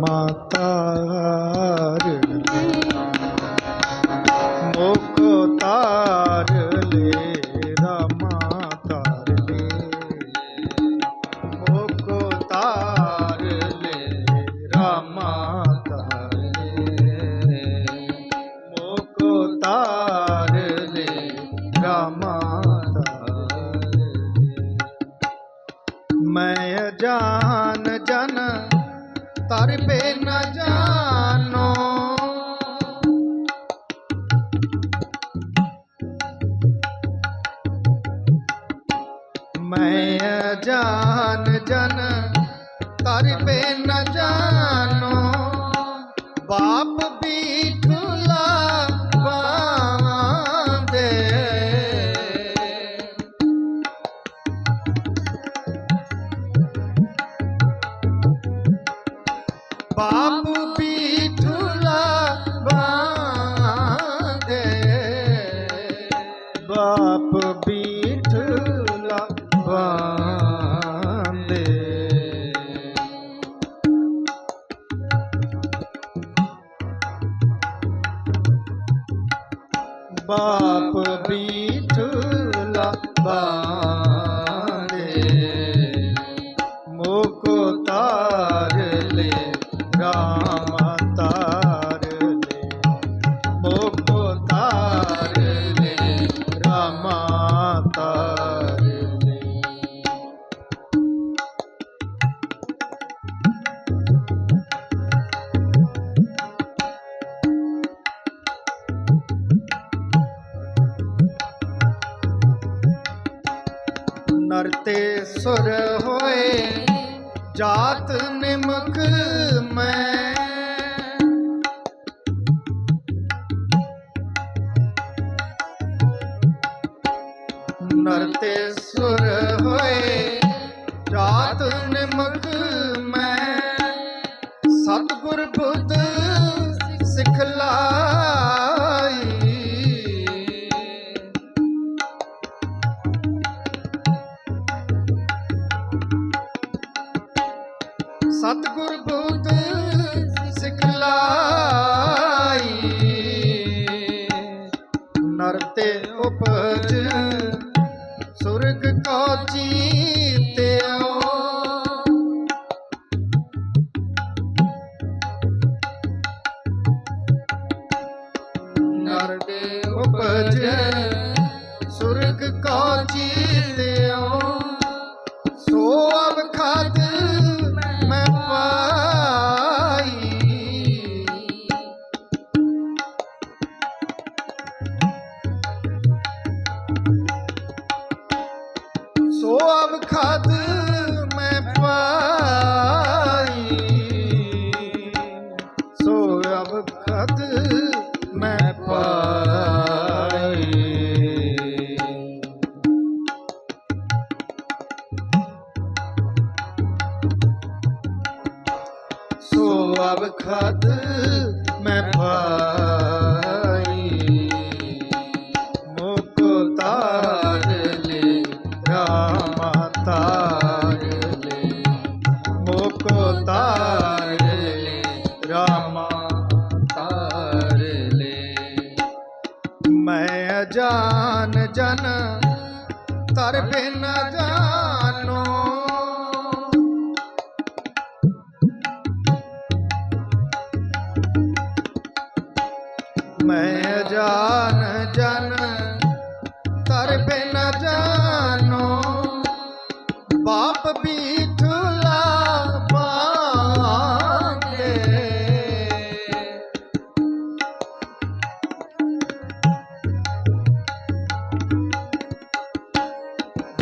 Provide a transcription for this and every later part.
ਮਾਤਾ ਹਰ ਮੈਂ ਜਾਨ ਜਨ ਤਰ ਪੇ ਜਾਨ। बाप भी ਸੁਰ ਹੋਏ ਜਾਤ ਨਿਮਕ ਮੈਂ। ਨਰ ਸੁਰ ਹੋਏ ਜਾਤ ਨਿਮਕ ਮੈਂ। ਸਤਗੁਰ ਬੁੱਧ ਸਿਖਲਾ ਸਾਡੇ ਉਪਜ। ਸੁਰਗ ਕੋ ਜੀਤ ਜਾਨ ਜਨ ਤਰ ਬਿਨ ਜਾਨੋ। ਮੈਂ ਜਾਨ ਜਨ ਤਰ ਬਿਨ ਜਾਨੋ। ਬਾਪ ਵੀ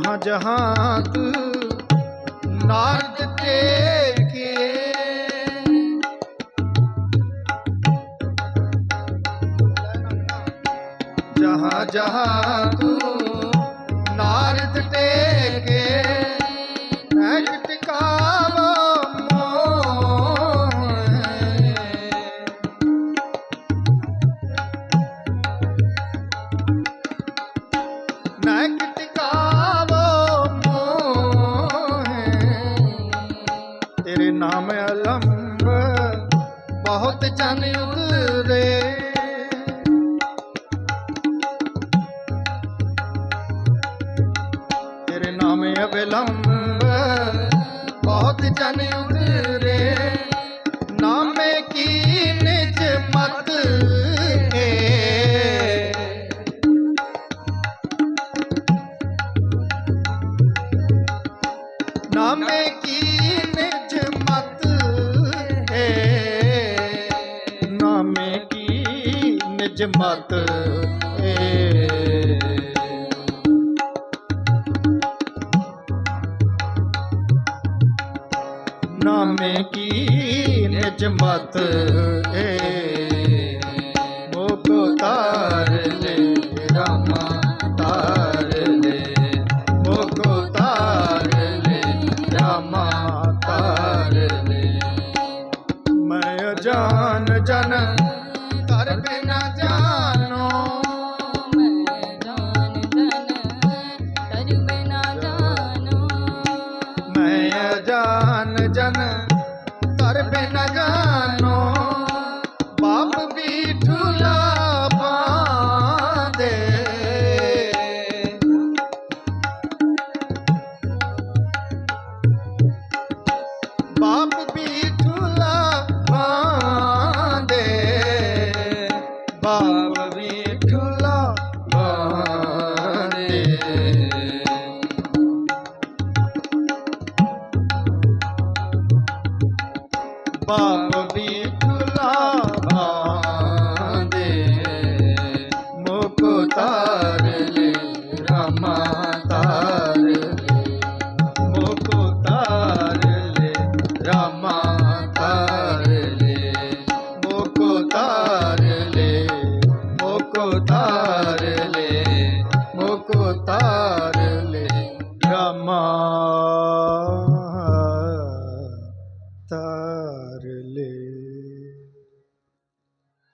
ਜਹਾਂ ਜਹਾਤ ਨਾਰਦ ਟੇਕੇ ਜਹਾਂ ਜਹਾਂ ਤੂੰ ਨਾਰਦ ਟੇਕੇ ਤੇਰੇ ਨਾਮ ਅਲੰਬ ਬਹੁਤ ਜਨ ਉਤਰੇ। ਤੇਰੇ ਨਾਮ ਅਬਲੰਬ ਬਹੁਤ ਜਨ ਨਿਜ ਮਤ ਹੈ ਨਾਮੇ ਕੀ ਨਿਜ ਮਤ ਹੈ ਮੋਕੋ ਤਾਰ ਲੈ, ਰਾਮਾ ਤਾਰ ਲੈ। ਮੋਕੋ ਤਾਰ ਲੈ, ਰਾਮਾ ਤਾਰ ਲੈ। ਮੈਂ ਅਜਾਨ ਜਨ ਕਰ ਬਿਨਾ